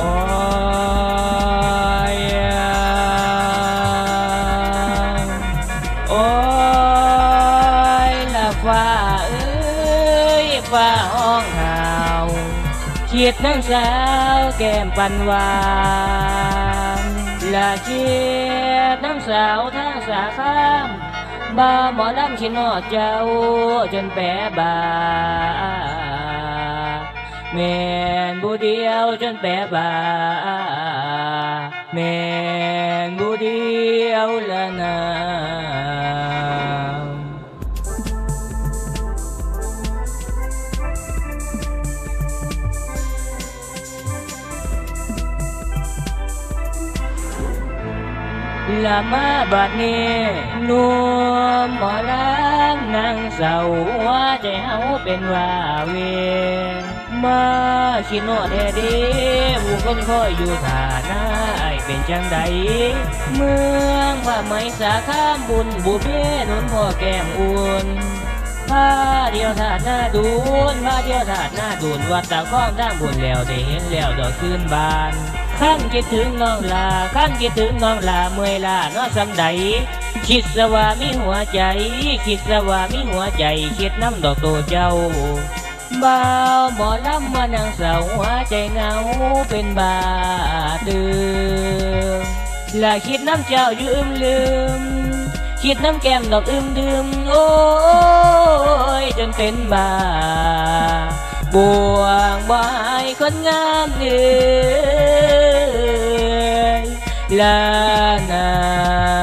Oh yeah Ôi là và ơi và hòn hào, Chiết nắng sao kèm vằn vàng. Là chiết nắng sao tháng xả khám Ba mỏ lắm chỉ nọ cháu chân bé bà. Mẹ bồ điêu chân bé bà. Mẹ bồ điêu là nào? Là ma bạt nè nua mà la นอดเจ้าจนแปรบาแม่นผู้เดียวจนแปรบาแม่นผู้เดียวละนาวมหมอลำนาใจเฮาเป็นว่าเวมาชิโนแท้เดีผู้คนคอยอยู่ท่าหน้าไอายเป็นจังใดเมืองว่าไม่สาขามบุญบุเพนนพ่อแก้มอุ่นพาเดียวถาดหน้าดูนพาเดียวถาดหน้าดูนวัดตาข้องทางบุญแล้วได้เห็นแล้วดอกคืนบานขั้นคิดถึงน้องลาขั้นคิดถึงน้องลาเมื่อยลาเน้อสำใด คิดสว่ามีหัวใจ คิดสว่ามีหัวใจ คิดน้ำดอกโตเจ้าบ่าวหมอลำมานั่งเศร้าหัวใจเงาเป็นบาดืมและคิดน้ำเจ้าอยู่อึมลืม คิดน้ำแก้มดอกอึมดื่มโอ้ยจนเป็นบาบวงบายคนงามเอ่ยลานา